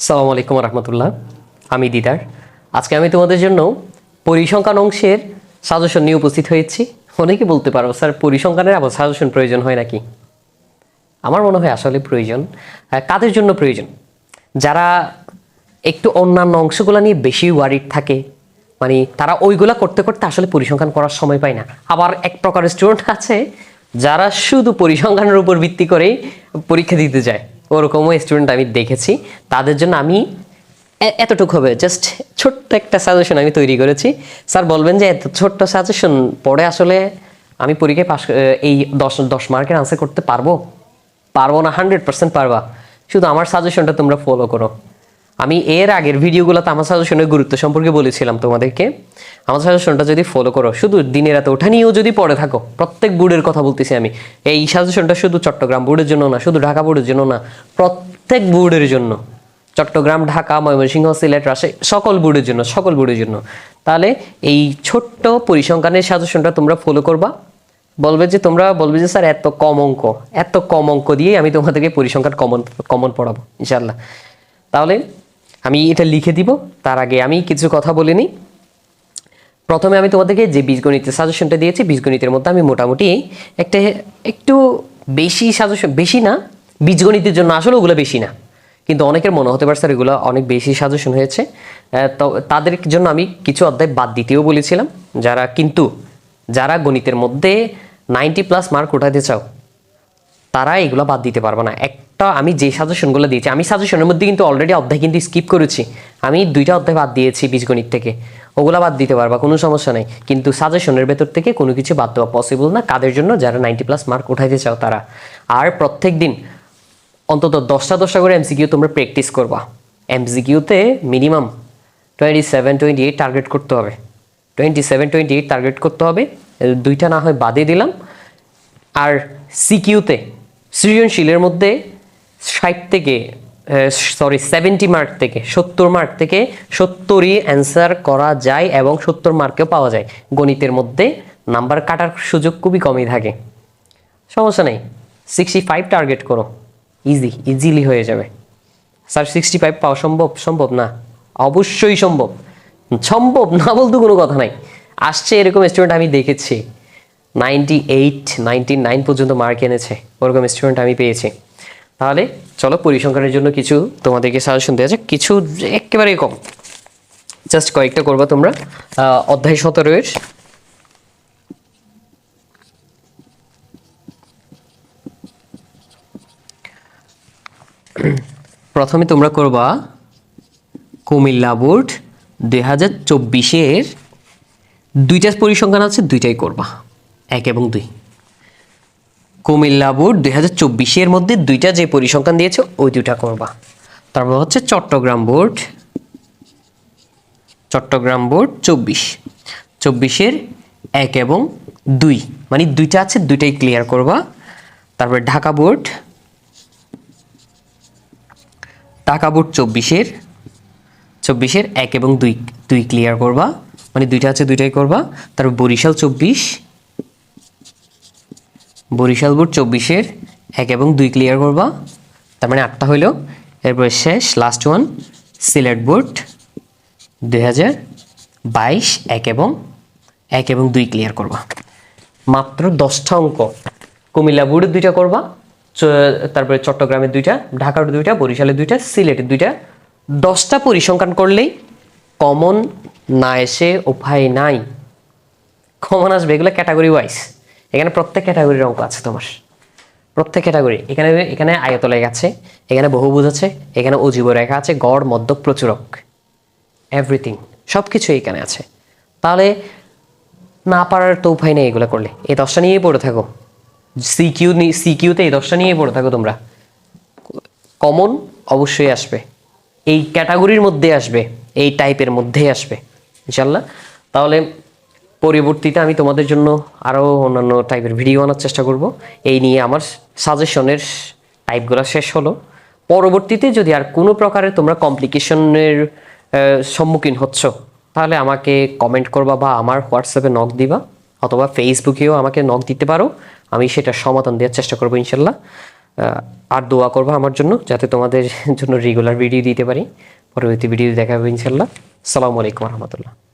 সালামু আলাইকুম রহমতুল্লাহ। আমি দিদার। আজকে আমি তোমাদের জন্য পরিসংখ্যান অংশের সাজেশন নিয়ে উপস্থিত হয়েছি। অনেকে বলতে পারো, স্যার, পরিসংখ্যানের আবার সাজেশন প্রয়োজন হয় নাকি? আমার মনে হয় আসলে প্রয়োজন। কাদের জন্য প্রয়োজন? যারা একটু অন্যান্য অংশগুলো নিয়ে বেশি ওয়ারিড থাকে মানে তারা ওইগুলা করতে করতে আসলে পরিসংখ্যান করার সময় পায় না। আবার এক প্রকারের স্টুডেন্ট আছে, যারা শুধু পরিসংখ্যানের উপর ভিত্তি করেই পরীক্ষা দিতে যায়। ওরকমও স্টুডেন্ট আমি দেখেছি। তাদের জন্য আমি এতটুকু হবে জাস্ট ছোট্ট একটা সাজেশন আমি তৈরি করেছি। স্যার বলবেন যে এত ছোট্ট সাজেশন পরে আসলে আমি পরীক্ষায় পাশ এই দশ দশ মার্কের আনসার করতে পারব? পারব না হান্ড্রেড পার্সেন্ট পারবা। শুধু আমার সাজেশনটা তোমরা ফলো করো। আমি এর আগের ভিডিওগুলোতে আমার সাজেশনের গুরুত্ব সম্পর্কে বলেছিলাম তোমাদেরকে। আমার সাজেশনটা যদি ফলো করো, শুধু দিনের রাতে ওঠা নিয়েও যদি পড়ে থাকো, প্রত্যেক বোর্ডের কথা বলতেছি আমি। এই সাজেশনটা শুধু চট্টগ্রাম বোর্ডের জন্য না, শুধু ঢাকা বোর্ডের জন্য না, প্রত্যেক বোর্ডের জন্য। চট্টগ্রাম, ঢাকা, ময়মনসিংহ, সিলেট, রাজশাহী, সকল বোর্ডের জন্য, সকল বোর্ডের জন্য। তাহলে এই ছোট্ট পরিসংখ্যানের সাজেশনটা তোমরা ফলো করবা। বলবে যে তোমরা, বলবে যে, স্যার, এত কম অঙ্ক, এত কম অঙ্ক দিয়ে আমি তোমাদেরকে পরিসংখ্যান কমন কমন পড়াবো ইনশাল্লাহ তাহলে আমি এটা লিখে দিব, তার আগে আমি কিছু কথা বলে নিই। প্রথমে আমি তোমাদেরকে যে বীজগণিতের সাজেশনটা দিয়েছি, বীজগণিতের মধ্যে আমি মোটামুটি একটা একটু বেশি সাজেশন বেশি না, বীজগণিতের জন্য আসলে ওগুলো বেশি না। কিন্তু অনেকের মনে হতে পারে, স্যার, এগুলো অনেক বেশি সাজেশন হয়েছে। তো তাদের জন্য আমি কিছু অধ্যায় বাদ দিতেও বলেছিলাম। যারা কিন্তু, যারা গণিতের মধ্যে নাইনটি প্লাস মার্ক উঠাতে চাও, তারা এগুলো বাদ দিতে পারবে না। একটা আমি যে সাজেশনগুলো দিয়েছি, আমি সাজেশনের মধ্যে কিন্তু অলরেডি অধ্যায় কিন্তু স্কিপ করেছি। আমি দুইটা অধ্যায় বাদ দিয়েছি বীজগণিত থেকে। ওগুলা বাদ দিতে পারবা, কোনো সমস্যা নেই। কিন্তু সাজেশনের ভেতর থেকে কোনো কিছু বাদ দেওয়া পসিবল না, কাদের জন্য? যারা নাইনটি প্লাস মার্ক উঠাইতে চাও তারা। আর প্রত্যেক দিন অন্তত দশটা দশটা করে এমসিকিউ তোমরা প্র্যাকটিস করবা। এমসিকিউতে minimum twenty seven twenty eight target করতে হবে। Twenty seven twenty eight target করতে হবে। দুইটা না হয় বাদে দিলাম। আর সিকিউতে সৃজনশীলের মধ্যে ষাট থেকে সরি সেভেন্টি মার্ক থেকে, সত্তর মার্ক থেকে সত্তরই অ্যান্সার করা যায় এবং সত্তর মার্কেও পাওয়া যায়। গণিতের মধ্যে নাম্বার কাটার সুযোগ খুবই কমই থাকে। সমস্যা নেই। সিক্সটি ফাইভ টার্গেট করো। ইজি ইজিলি হয়ে যাবে। স্যার সিক্সটি ফাইভ পাওয়া সম্ভব? সম্ভব না। অবশ্যই সম্ভব। সম্ভব না বলতে কোনো কথা নাই। আসছে এরকম স্টুডেন্ট আমি দেখেছি। নাইনটি এইট নাইনটি নাইন পর্যন্ত মার্ক এনেছে। ওরকম স্টুডেন্ট আমি পেয়েছি। তাহলে চলো পরিসংখ্যানের জন্য কিছু তোমাদেরকে সাজেশন দেওয়া যাক। কিছু একেবারেই কম। জাস্ট কয়েকটা করবা তোমরা। অধ্যায় সতেরোয়ের প্রথমে তোমরা করবা কুমিল্লা বোর্ড দুই হাজার চব্বিশের দুইটা পরিসংখ্যান আছে, দুইটাই করবা। এক এবং দুই। কুমিল্লা বোর্ড দুই হাজার চব্বিশের মধ্যে দুইটা যে পরিসংখ্যান দিয়েছে, ওই দুইটা করবা। তারপর হচ্ছে চট্টগ্রাম বোর্ড চট্টগ্রাম বোর্ড চব্বিশ। চব্বিশের এক এবং দুই মানে দুইটা আছে, দুইটাই ক্লিয়ার করবা। তারপর ঢাকা বোর্ড ঢাকা বোর্ড চব্বিশের চব্বিশের এক এবং দুই দুই ক্লিয়ার করবা। মানে দুইটা আছে, দুইটাই করবা। তারপর বরিশাল চব্বিশ বরিশাল বোর্ড চব্বিশের এক এবং দুই ক্লিয়ার করবা। তার মানে আটটা হইল। এরপরে শেষ লাস্ট ওয়ান সিলেট বোর্ড দুই হাজার বাইশ, এক এবং এক এবং দুই ক্লিয়ার করবা। মাত্র দশটা অঙ্ক। কুমিল্লা বোর্ডের দুইটা করবা তারপরে চট্টগ্রামের দুইটা, ঢাকার দুইটা, বরিশালের দুইটা, সিলেটের দুইটা। দশটা পরিসংখ্যান করলেই কমন না এসে উপায় নাই। কমন আসবে, এগুলো ক্যাটাগরি ওয়াইজ এখানে প্রত্যেক ক্যাটাগরির অঙ্ক আছে তোমার। প্রত্যেক ক্যাটাগরি। এখানে এখানে আয়তলেখ আছে, এখানে বহুভুজ আছে, এখানে অজীব রেখা আছে, গড় মধ্য প্রচুরক। এভরিথিং সব কিছু এখানে আছে। তাহলে না পারার তো উপায় নেই এগুলো করলে। এই দশটা নিয়েই পড়ে থাকো। সিকিউ সিকিউতে এই দশটা নিয়েই পড়ে থাকো তোমরা। কমন অবশ্যই আসবে। এই ক্যাটাগরির মধ্যে আসবে। এই টাইপের মধ্যেই আসবে। ইনশাল্লাহ তাহলে পরবর্তীতে আমি তোমাদের জন্য আরও অন্যান্য টাইপের ভিডিও আনার চেষ্টা করব। এই নিয়ে আমার সাজেশনের টাইপগুলো শেষ হলো। পরবর্তীতে যদি আর কোনো প্রকারের তোমরা কমপ্লিকেশনের সম্মুখীন হচ্ছ, তাহলে আমাকে কমেন্ট করবা বা আমার হোয়াটসঅ্যাপে নক দিবা, অথবা ফেসবুকেও আমাকে নক দিতে পারো। আমি সেটা সমাধান দেওয়ার চেষ্টা করব ইনশাল্লাহ। আর দোয়া করব আমার জন্য, যাতে তোমাদের জন্য রেগুলার ভিডিও দিতে পারি। পরবর্তী ভিডিও দেখা হবে ইনশাল্লাহ। সালামু আলাইকুম রহমতুল্লাহ।